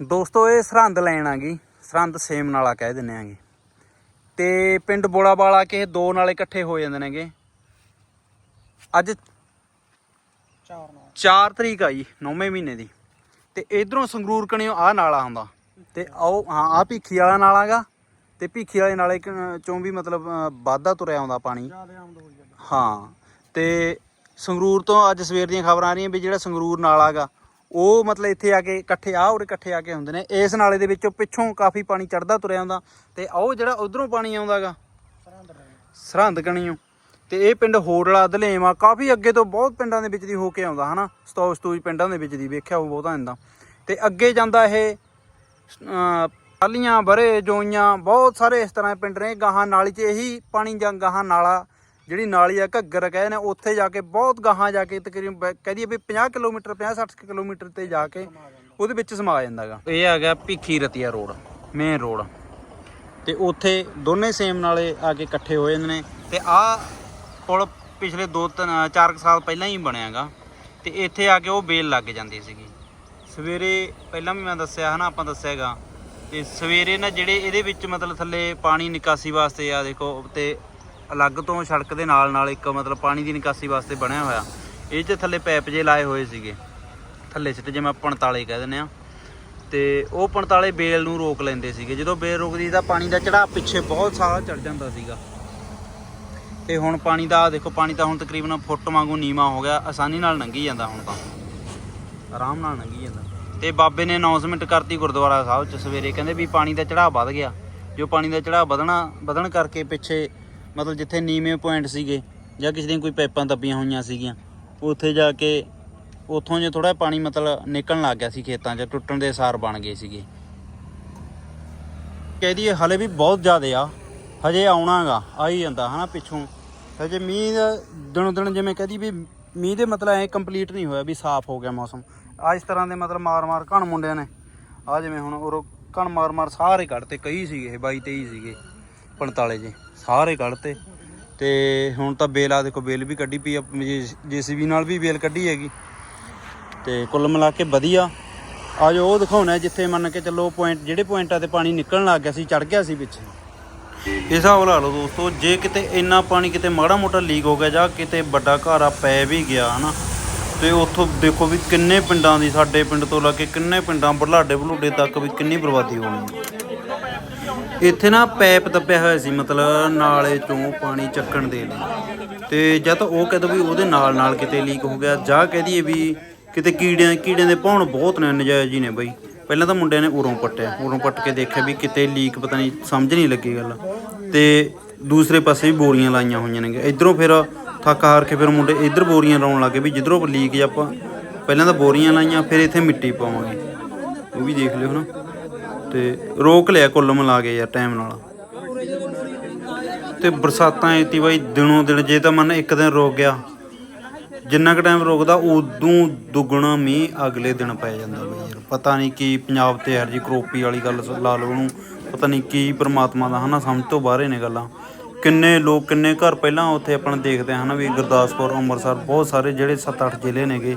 ਦੋਸਤੋ, ਇਹ ਸਰਹੰਦ ਲੈਣ ਆ ਗਈ। ਸਰਹੰਦ ਸੇਮ ਨਾਲਾ ਕਹਿ ਦਿੰਨੇ ਆਗੇ। ਤੇ ਪਿੰਡ ਬੋਲਾ ਵਾਲਾ ਕੇ ਦੋ ਨਾਲੇ ਇਕੱਠੇ ਹੋ ਜਾਂਦੇ ਨੇਗੇ। ਅੱਜ 4 ਤਰੀਕ ਆ ਜੀ 9ਵੇਂ ਮਹੀਨੇ ਦੀ। ਤੇ ਇਧਰੋਂ ਸੰਗਰੂਰ ਕਣਿਓ ਆ ਨਾਲਾ ਹੁੰਦਾ। ਤੇ ਆਓ, ਹਾਂ ਆ ਭੀਖੀ ਵਾਲਾ ਨਾਲਾਗਾ ਤੇ ਭੀਖੀ ਵਾਲੇ ਨਾਲੇ ਚੋਂ ਵੀ ਮਤਲਬ ਵਾਧਾ ਤੁਰਿਆ ਆਉਂਦਾ ਪਾਣੀ। ਹਾਂ, ਤੇ ਸੰਗਰੂਰ ਤੋਂ ਅੱਜ ਸਵੇਰ ਦੀਆਂ ਖਬਰਾਂ ਆ ਰਹੀਆਂ ਵੀ ਜਿਹੜਾ ਸੰਗਰੂਰ ਨਾਲਾਗਾ ਉਹ ਮਤਲਬ ਇੱਥੇ ਆ ਕੇ ਇਕੱਠੇ ਆ ਔਰ ਇਕੱਠੇ ਆ ਕੇ ਹੁੰਦੇ ਨੇ। ਇਸ ਨਾਲੇ ਦੇ ਵਿੱਚੋਂ ਪਿੱਛੋਂ ਕਾਫੀ ਪਾਣੀ ਚੜਦਾ ਤੁਰਿਆ ਆਉਂਦਾ। ਤੇ ਉਹ ਜਿਹੜਾ ਉਧਰੋਂ ਪਾਣੀ ਆਉਂਦਾਗਾ, ਸਰਹੰਦ ਕਣੀਓ। ਤੇ ਇਹ ਪਿੰਡ ਹੋਟਲਾ ਦਲੇਮ ਆ ਕਾਫੀ ਅੱਗੇ ਤੋਂ ਬਹੁਤ ਪਿੰਡਾਂ ਦੇ ਵਿੱਚ ਦੀ ਹੋ ਕੇ ਆਉਂਦਾ, ਹਨਾ? ਸਤੌਜ ਸਤੂਜ ਪਿੰਡਾਂ ਦੇ ਵਿੱਚ ਦੀ ਵੇਖਿਆ ਉਹ ਬਹੁਤਾ ਇੰਦਾ ਤੇ ਅੱਗੇ ਜਾਂਦਾ ਇਹ ਪਾਲੀਆਂ ਬਰੇ, ਜੋਈਆਂ, ਬਹੁਤ ਸਾਰੇ ਇਸ ਤਰ੍ਹਾਂ ਦੇ ਪਿੰਡ ਨੇ। ਗਾਹਾਂ ਨਾਲੀ 'ਚ ਇਹੀ ਪਾਣੀ ਜਾਂ ਗਾਹਾਂ ਨਾਲਾ ਜਿਹੜੀ ਨਾਲੀ ਆ ਘੱਗਰ ਕਹੇ ਨੇ ਉੱਥੇ ਜਾ ਕੇ ਬਹੁਤ ਗਾਹਾਂ ਜਾ ਕੇ ਤਕਰੀਬਨ ਬ- ਕਹਿ ਦਈਏ ਵੀ 50 ਕਿਲੋਮੀਟਰ 50 60 ਕਿਲੋਮੀਟਰ ਤੇ ਜਾ ਕੇ ਉਹਦੇ ਵਿੱਚ ਸਮਾ ਜਾਂਦਾਗਾ ਇਹ ਆ ਗਿਆ Bhikhi Ratia road main road. ਤੇ ਉੱਥੇ ਦੋਨੇ ਸੇਮ ਨਾਲੇ ਆ ਕੇ ਇਕੱਠੇ ਹੋ ਜਾਂਦੇ ਨੇ। ਤੇ ਆਹ ਪੁਲ ਪਿਛਲੇ 2 3 4 ਸਾਲ ਪਹਿਲਾਂ ਹੀ ਬਣਿਆਗਾ ਤੇ ਇੱਥੇ ਆ ਕੇ ਉਹ ਬੇਲ ਲੱਗ ਜਾਂਦੀ ਸੀਗੀ। ਸਵੇਰੇ ਪਹਿਲਾਂ ਵੀ ਮੈਂ ਦੱਸਿਆ ਹਨਾ, ਆਪਾਂ ਦੱਸਿਆਗਾ ਤੇ ਸਵੇਰੇ ਨਾ ਜਿਹੜੇ ਇਹਦੇ ਵਿੱਚ ਮਤਲਬ ਥੱਲੇ ਪਾਣੀ ਨਿਕਾਸੀ ਵਾਸਤੇ ਆ, ਦੇਖੋ, ਤੇ ਅਲੱਗ ਤੋਂ ਸੜਕ ਦੇ ਨਾਲ ਨਾਲ ਇੱਕ ਮਤਲਬ ਪਾਣੀ ਦੀ ਨਿਕਾਸੀ ਵਾਸਤੇ ਬਣਿਆ ਹੋਇਆ। ਇਹ 'ਚ ਥੱਲੇ ਪੈਪ ਜੇ ਲਾਏ ਹੋਏ ਸੀਗੇ। ਥੱਲੇ ਸਿੱਟ ਜਿਵੇਂ ਆਪਾਂ 45 ਕਹਿ ਦਿੰਦੇ ਆ। ਤੇ ਉਹ 45 ਬੇਲ ਨੂੰ ਰੋਕ ਲੈਂਦੇ ਸੀਗੇ। ਜਦੋਂ ਬੇਲ ਰੁਕਦੀ ਤਾਂ ਪਾਣੀ ਦਾ ਚੜਾਅ ਪਿੱਛੇ ਬਹੁਤ ਸਾਰਾ ਚੜ ਜਾਂਦਾ ਸੀਗਾ। ਤੇ ਹੁਣ ਪਾਣੀ ਦਾ, ਦੇਖੋ ਪਾਣੀ ਤਾਂ ਹੁਣ ਤਕਰੀਬਨ ਫੁੱਟ ਵਾਂਗੂ ਨੀਵਾ ਹੋ ਗਿਆ। ਆਸਾਨੀ ਨਾਲ ਲੰਘੀ ਜਾਂਦਾ ਹੁਣ ਤਾਂ। ਆਰਾਮ ਨਾਲ ਲੰਘੀ ਜਾਂਦਾ। ਤੇ ਬਾਬੇ ਨੇ ਅਨਾਉਂਸਮੈਂਟ ਕਰਤੀ ਗੁਰਦੁਆਰਾ ਸਾਹਿਬ ਚ ਸਵੇਰੇ। ਕਹਿੰਦੇ ਵੀ ਪਾਣੀ ਦਾ ਚੜਾਅ ਵੱਧ ਗਿਆ। ਜੋ ਪਾਣੀ ਦਾ ਚੜਾਅ ਵਧਣਾ, ਵਧਣ ਕਰਕੇ ਪਿੱਛੇ ਮਤਲਬ ਜਿੱਥੇ ਨੀਵੇਂ ਪੁਆਇੰਟ ਸੀਗੇ ਜਾਂ ਕਿਸੇ ਦੀਆਂ ਕੋਈ ਪਾਈਪਾਂ ਦੱਬੀਆਂ ਹੋਈਆਂ ਸੀਗੀਆਂ, ਉੱਥੇ ਜਾ ਕੇ ਉੱਥੋਂ ਜੇ ਥੋੜਾ ਪਾਣੀ ਮਤਲਬ ਨਿਕਲਣ ਲੱਗ ਗਿਆ ਸੀ ਖੇਤਾਂ 'ਚ, ਟੁੱਟਣ ਦੇ ਸਾਰ ਬਣ ਗਏ ਸੀਗੇ। ਕਹਿ ਦਈਏ ਹਲੇ ਵੀ ਬਹੁਤ ਜ਼ਿਆਦੇ ਆ, ਹਜੇ ਆਉਣਾਗਾ, ਆ ਹੀ ਜਾਂਦਾ ਹਨਾ ਪਿੱਛੋਂ। ਹਜੇ ਮੀਂਹ ਦਾ ਦਿਨੋਂ ਦਿਨ ਜਿਵੇਂ ਕਹਦੀ ਵੀ ਮੀਂਹ ਦੇ ਮਤਲਬ ਐ ਕੰਪਲੀਟ ਨਹੀਂ ਹੋਇਆ ਵੀ ਸਾਫ਼ ਹੋ ਗਿਆ ਮੌਸਮ। ਆ ਇਸ ਤਰ੍ਹਾਂ ਦੇ ਮਤਲਬ ਮਾਰ ਮਾਰ ਘਣ ਮੁੰਡਿਆਂ ਨੇ ਆ ਜਿਵੇਂ ਹੁਣ ਉਹ ਘਣ ਮਾਰ ਮਾਰ ਸਾਰੇ ਕੱਢਤੇ, ਕਈ ਸੀਗੇ ਇਹ 22 23 ਸੀਗੇ। 45 ਜੇ, ਸਾਰੇ ਕੱਢਤੇ। ਤੇ ਹੁਣ ਤਾਂ ਬੇਲ ਆ, ਦੇਖੋ, ਬੇਲ ਵੀ ਕੱਢੀ ਪਈ ਆ ਜੀਸੀਬੀ ਨਾਲ ਵੀ ਬੇਲ ਕੱਢੀ ਹੈਗੀ। ਤੇ ਕੁੱਲ ਮਿਲਾ ਕੇ ਵਧੀਆ। ਆ ਜੋ ਉਹ ਦਿਖਾਉਣਾ ਜਿੱਥੇ ਮੰਨ ਕੇ ਚੱਲੋ, ਪੁਆਇੰਟ, ਜਿਹੜੇ ਪੁਆਇੰਟਾਂ ਤੇ ਪਾਣੀ ਨਿਕਲਣ ਲੱਗ ਗਿਆ ਸੀ ਚੜ ਗਿਆ ਸੀ ਪਿੱਛੇ। ਇਸ ਹਿਸਾਬ ਲਾ ਲਓ ਦੋਸਤੋ, ਜੇ ਕਿਤੇ ਇੰਨਾ ਪਾਣੀ ਕਿਤੇ ਮਾੜਾ ਮੋਟਾ ਲੀਕ ਹੋ ਗਿਆ ਜਾਂ ਕਿਤੇ ਵੱਡਾ ਘਾਰਾ ਪੈ ਵੀ ਗਿਆ, ਹਨਾ, ਤੇ ਉੱਥੋਂ ਦੇਖੋ ਵੀ ਕਿੰਨੇ ਪਿੰਡਾਂ ਦੀ, ਸਾਡੇ ਪਿੰਡ ਤੋਂ ਲੈ ਕੇ ਕਿੰਨੇ ਪਿੰਡਾਂ ਬੁਢਲਾਡੇ ਬਲੂਡੇ ਤੱਕ ਵੀ ਕਿੰਨੀ ਬਰਬਾਦੀ ਹੋਣੀ ਇੱਥੇ ਨਾ ਪੈਪ ਦੱਬਿਆ ਹੋਇਆ ਸੀ, ਮਤਲਬ ਨਾਲੇ ਚੋਂ ਪਾਣੀ ਚੱਕਣ ਦੇ ਲਈ। ਤੇ ਜਦ ਤਾਂ ਉਹ ਕਹਿੰਦਾ ਵੀ ਉਹਦੇ ਨਾਲ ਨਾਲ ਕਿਤੇ ਲੀਕ ਹੋ ਗਿਆ, ਜਾਂ ਕਹਿ ਦਈਏ ਵੀ ਕਿਤੇ ਕੀੜਿਆਂ ਕੀੜਿਆਂ ਦੇ ਭੌਣ ਬਹੁਤ ਨੇ, ਨਜਾਇਜ਼ ਹੀ ਨੇ ਬਈ। ਪਹਿਲਾਂ ਤਾਂ ਮੁੰਡਿਆਂ ਨੇ ਉਰੋਂ ਪੱਟਿਆ, ਉਰੋਂ ਪੱਟ ਕੇ ਦੇਖਿਆ ਵੀ ਕਿਤੇ ਲੀਕ ਪਤਾ ਨਹੀਂ, ਸਮਝ ਨਹੀਂ ਲੱਗੀ ਗੱਲ। ਤੇ ਦੂਸਰੇ ਪਾਸੇ ਵੀ ਬੋਰੀਆਂ ਲਾਈਆਂ ਹੋਈਆਂ ਨੇ ਇਧਰੋਂ ਫਿਰ ਥੱਕ ਹਾਰ ਕੇ ਫਿਰ ਮੁੰਡੇ ਇਧਰ ਬੋਰੀਆਂ ਲਾਉਣ ਲੱਗੇ ਵੀ ਜਿੱਧਰੋਂ ਲੀਕ ਆਪਾਂ, ਪਹਿਲਾਂ ਤਾਂ ਬੋਰੀਆਂ ਲਾਈਆਂ, ਫਿਰ ਇੱਥੇ ਮਿੱਟੀ ਪਾਵਾਂਗੇ। ਉਹ ਵੀ ਦੇਖ ਲਿਓ ਨਾ। ਤੇ ਰੋਕ ਲਿਆ ਕੁੱਲ ਮਿਲਾ ਕੇ ਯਾਰ ਟਾਈਮ ਨਾਲ। ਤੇ ਬਰਸਾਤਾਂ ਐਤੀ ਬਾਈ ਦਿਨੋਂ ਦਿਨ, ਜੇ ਤਾਂ ਮਨ ਇੱਕ ਦਿਨ ਰੁਕ ਗਿਆ, ਜਿੰਨਾ ਕੁ ਟਾਈਮ ਰੋਕਦਾ, ਉਦੋਂ ਦੁੱਗਣਾ ਮੀਂਹ ਅਗਲੇ ਦਿਨ ਪੈ ਜਾਂਦਾ ਬਈ ਯਾਰ। ਪਤਾ ਨਹੀਂ ਕੀ ਪੰਜਾਬ ਤੇ ਹਰ ਜੀ ਕਰੋਪੀ ਵਾਲੀ ਗੱਲ ਲਾ ਲਓ ਉਹਨੂੰ। ਪਤਾ ਨਹੀਂ ਕੀ ਪ੍ਰਮਾਤਮਾ ਦਾ ਹਨਾ, ਸਮਝ ਤੋਂ ਬਾਹਰੇ ਨੇ ਗੱਲਾਂ। ਕਿੰਨੇ ਲੋਕ, ਕਿੰਨੇ ਘਰ ਪਹਿਲਾਂ ਉੱਥੇ ਆਪਾਂ ਦੇਖਦੇ ਹਾਂ ਨਾ ਵੀ ਗੁਰਦਾਸਪੁਰ, ਅੰਮ੍ਰਿਤਸਰ, ਬਹੁਤ ਸਾਰੇ ਜਿਹੜੇ 7-8 ਜ਼ਿਲ੍ਹੇ ਨੇਗੇ,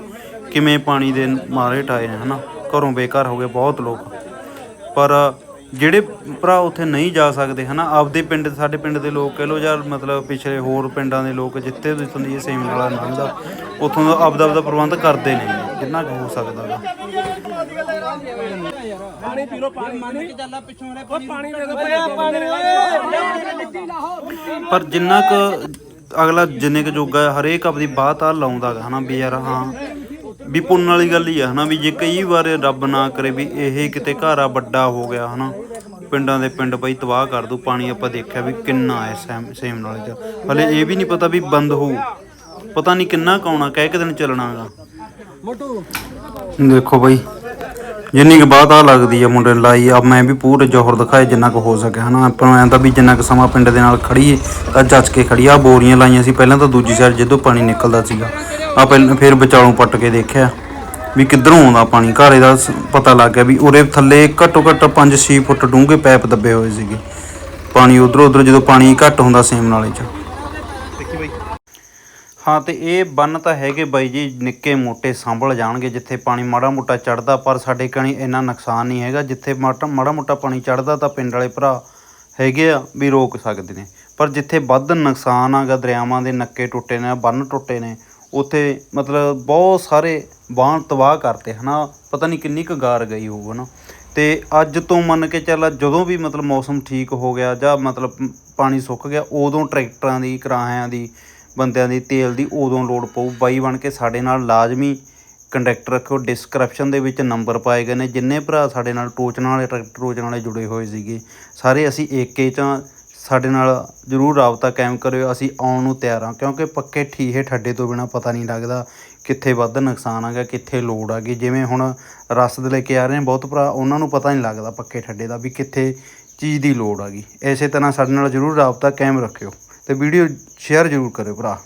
ਕਿਵੇਂ ਪਾਣੀ ਦੇ ਮਾਰੇ ਟਾਏ ਨੇ ਹਨਾ। ਘਰੋਂ ਬੇਘਰ ਹੋ ਗਏ ਬਹੁਤ ਲੋਕ। ਪਰ ਜਿਹੜੇ ਭਰਾ ਉੱਥੇ ਨਹੀਂ ਜਾ ਸਕਦੇ ਹਨਾ ਆਪਦੇ ਪਿੰਡ ਸਾਡੇ ਪਿੰਡ ਦੇ ਲੋਕ ਕਹਿ ਲੋ ਜਾਂ ਮਤਲਬ ਪਿਛਲੇ ਹੋਰ ਪਿੰਡਾਂ ਦੇ ਲੋਕ ਜਿੱਥੇ ਜਿੱਥੋਂ ਦੀ ਇਹ ਸੇਮ ਨਾਲਾ ਲੰਘਦਾ ਉੱਥੋਂ ਦਾ ਆਪਦਾ ਆਪਦਾ ਪ੍ਰਬੰਧ ਕਰਦੇ ਨੇ ਜਿੰਨਾ ਕੁ ਹੋ ਸਕਦਾ ਗਾ ਪਾਣੀ ਪੀ ਲੋ ਪਾਣੀ ਮੰਨ ਕੇ ਚੱਲਾ ਪਿੱਛੋਂ ਵਾਲੇ ਉਹ ਪਾਣੀ ਦੇ ਦੋ ਪਾਣੀ ਪਰ ਜਿੰਨਾ ਕੁ ਅਗਲਾ ਜਿੰਨੇ ਕੁ ਜੋਗਾ ਹੈ, ਹਰੇਕ ਆਪਦੀ ਬਾਤ ਆ ਲਾਉਂਦਾ ਗਾ ਹਨਾ ਵੀ ਯਾਰ ਹਾਂ ਵੀ ਪੁੰਨ ਵਾਲੀ ਗੱਲ ਹੀ ਆ, ਹਨਾ, ਵੀ ਜੇ ਕਈ ਵਾਰ ਰੱਬ ਨਾ ਕਰੇ ਵੀ ਇਹ ਕਿਤੇ ਘਾਰਾ ਵੱਡਾ ਹੋ ਗਿਆ, ਹਨਾ, ਪਿੰਡਾਂ ਦੇ ਪਿੰਡ ਬਈ ਤਬਾਹ ਕਰ ਦੂ ਪਾਣੀ ਆਪਾਂ ਦੇਖਿਆ ਵੀ ਕਿੰਨਾ ਹੈ ਸੇਮ ਸੇਮ ਨਾਲ ਚ। ਹਲੇ ਇਹ ਵੀ ਨਹੀਂ ਪਤਾ ਵੀ ਬੰਦ ਹੋਊ। ਪਤਾ ਨਹੀਂ ਕਿੰਨਾ ਕਾਉਣਾ ਕਹਿ ਕਿ ਦਿਨ ਚੱਲਣਾਗਾ ਮੋਟੂ ਦੇਖੋ ਬਈ, ਜਿੰਨੀ ਕੁ ਬਾਤ ਆ ਲੱਗਦੀ ਆ ਮੁੰਡੇ ਲਾਈ ਆ, ਮੈਂ ਵੀ ਪੂਰੇ ਜੋਹਰ ਦਿਖਾਏ ਜਿੰਨਾ ਕੁ ਹੋ ਸਕਿਆ, ਹਨਾ, ਆਪਾਂ ਨੂੰ ਐਂ ਤਾਂ ਵੀ ਜਿੰਨਾ ਕੁ ਸਮਾਂ ਪਿੰਡ ਦੇ ਨਾਲ ਖੜੀਏ ਤਾਂ ਜੱਜ ਕੇ ਖੜੀ ਆ ਬੋਰੀਆਂ ਲਾਈਆਂ ਸੀ, ਪਹਿਲਾਂ ਤਾਂ ਦੂਜੀ ਸਾਈਡ ਜਦੋਂ ਪਾਣੀ ਨਿਕਲਦਾ ਸੀਗਾ। ਆ ਪਹਿਲਾਂ ਫਿਰ ਵਿਚਾਲੋਂ ਪੱਟ ਕੇ ਦੇਖਿਆ ਵੀ ਕਿੱਧਰੋਂ ਆਉਂਦਾ ਪਾਣੀ। ਘਰ ਇਹਦਾ ਸ- ਪਤਾ ਲੱਗ ਗਿਆ ਵੀ ਉਰੇ ਥੱਲੇ ਘੱਟੋ ਘੱਟ 5-6 ਫੁੱਟ ਡੂੰਘੇ ਪੈਪ ਦੱਬੇ ਹੋਏ ਸੀਗੇ। ਪਾਣੀ ਉਧਰੋਂ ਉਧਰ ਜਦੋਂ ਪਾਣੀ ਘੱਟ ਹੁੰਦਾ ਸੇਮ ਨਾਲੇ 'ਚ। ਹਾਂ, ਤੇ ਇਹ ਬੰਨ ਤਾਂ ਹੈਗੇ ਬਾਈ ਜੀ, ਨਿੱਕੇ ਮੋਟੇ ਸੰਭਲ ਜਾਣਗੇ ਜਿੱਥੇ ਪਾਣੀ ਮਾੜਾ ਮੋਟਾ ਚੜਦਾ ਪਰ ਸਾਡੇ ਕਣੀ ਇੰਨਾ ਨੁਕਸਾਨ ਨਹੀਂ ਹੈਗਾ। ਜਿੱਥੇ ਮਾੜਾ ਮਾੜਾ ਮੋਟਾ ਪਾਣੀ ਚੜਦਾ ਤਾਂ ਪਿੰਡ ਵਾਲੇ ਭਰਾ ਹੈਗੇ ਆ ਵੀ ਰੋਕ ਸਕਦੇ ਨੇ। ਪਰ ਜਿੱਥੇ ਵੱਧ ਨੁਕਸਾਨ ਆਗਾ, ਦਰਿਆਵਾਂ ਦੇ ਨੱਕੇ ਟੁੱਟੇ ਨੇ, ਬੰਨ ਟੁੱਟੇ ਨੇ ਉੱਥੇ ਮਤਲਬ ਬਹੁਤ ਸਾਰੇ ਬਾਂਹ ਤਬਾਹ ਕਰਤੇ ਹੈ ਨਾ ਪਤਾ ਨਹੀਂ ਕਿੰਨੀ ਕੁ ਗਾਰ ਗਈ ਹੋਊ ਹੈ ਨਾ ਅਤੇ ਅੱਜ ਤੋਂ ਮੰਨ ਕੇ ਚੱਲ ਜਦੋਂ ਵੀ ਮਤਲਬ ਮੌਸਮ ਠੀਕ ਹੋ ਗਿਆ ਜਾਂ ਮਤਲਬ ਪਾਣੀ ਸੁੱਕ ਗਿਆ, ਉਦੋਂ ਟਰੈਕਟਰਾਂ ਦੀ, ਕਰਾਹਿਆਂ ਦੀ, ਬੰਦਿਆਂ ਦੀ, ਤੇਲ ਦੀ ਉਦੋਂ ਲੋੜ ਪਊ। ਬਾਈ ਬਣ ਕੇ ਸਾਡੇ ਨਾਲ ਲਾਜ਼ਮੀ ਕੰਟੈਕਟ ਰੱਖੋ ਡਿਸਕ੍ਰਿਪਸ਼ਨ ਦੇ ਵਿੱਚ ਨੰਬਰ ਪਾਏ ਗਏ ਨੇ। ਜਿੰਨੇ ਭਰਾ ਸਾਡੇ ਨਾਲ ਟੋਚਣ ਵਾਲੇ, ਟਰੈਕਟਰ ਟੋਚਣ ਵਾਲੇ ਜੁੜੇ ਹੋਏ ਸੀਗੇ, ਸਾਰੇ ਅਸੀਂ ਏਕੇ ਚ ਸਾਡੇ ਨਾਲ ਜਰੂਰ ਰਾਬਤਾ ਕਾਇਮ ਕਰਿਓ, ਅਸੀਂ ਆਉਣ ਨੂੰ ਤਿਆਰ ਹਾਂ, ਕਿਉਂਕਿ ਪੱਕੇ ਠੀਹੇ ਠੱਡੇ ਤੋਂ ਬਿਨਾ ਪਤਾ ਨਹੀਂ ਲੱਗਦਾ ਕਿੱਥੇ ਵੱਧ ਨੁਕਸਾਨ ਆਗਾ ਕਿੱਥੇ ਲੋੜ ਆਗੀ ਜਿਵੇਂ ਹੁਣ ਰਸਦ ਲੈ ਕੇ ਆ ਰਹੇ ਨੇ ਬਹੁਤ ਭਰਾ, ਉਹਨਾਂ ਨੂੰ ਪਤਾ ਨਹੀਂ ਲੱਗਦਾ ਪੱਕੇ ਠੱਡੇ ਦਾ ਵੀ ਕਿੱਥੇ ਚੀਜ਼ ਦੀ ਲੋੜ ਆਗੀ ਇਸੇ ਤਰ੍ਹਾਂ ਸਾਡੇ ਨਾਲ ਜਰੂਰ ਰਾਬਤਾ ਕਾਇਮ ਰੱਖਿਓ ਤੇ ਵੀਡੀਓ ਸ਼ੇਅਰ ਜਰੂਰ ਕਰਿਓ ਭਰਾ।